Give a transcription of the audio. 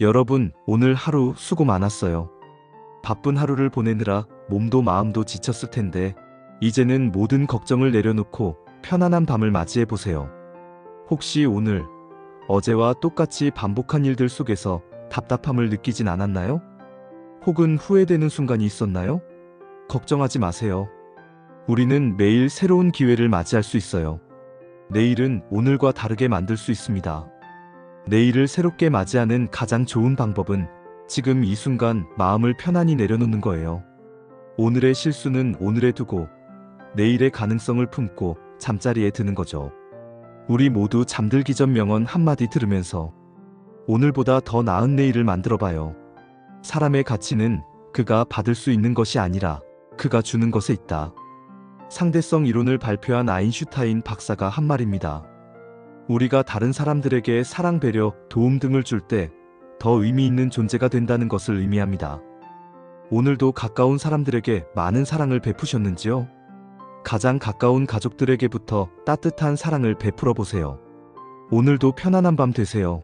여러분, 오늘 하루 수고 많았어요. 바쁜 하루를 보내느라 몸도 마음도 지쳤을 텐데, 이제는 모든 걱정을 내려놓고 편안한 밤을 맞이해 보세요. 혹시 오늘 어제와 똑같이 반복한 일들 속에서 답답함을 느끼진 않았나요? 혹은 후회되는 순간이 있었나요? 걱정하지 마세요. 우리는 매일 새로운 기회를 맞이할 수 있어요. 내일은 오늘과 다르게 만들 수 있습니다. 내일을 새롭게 맞이하는 가장 좋은 방법은 지금 이 순간 마음을 편안히 내려놓는 거예요. 오늘의 실수는 오늘에 두고 내일의 가능성을 품고 잠자리에 드는 거죠. 우리 모두 잠들기 전 명언 한마디 들으면서 오늘보다 더 나은 내일을 만들어 봐요. 사람의 가치는 그가 받을 수 있는 것이 아니라 그가 주는 것에 있다. 상대성 이론을 발표한 아인슈타인 박사가 한 말입니다. 우리가 다른 사람들에게 사랑, 배려, 도움 등을 줄 때 더 의미 있는 존재가 된다는 것을 의미합니다. 오늘도 가까운 사람들에게 많은 사랑을 베푸셨는지요? 가장 가까운 가족들에게부터 따뜻한 사랑을 베풀어 보세요. 오늘도 편안한 밤 되세요.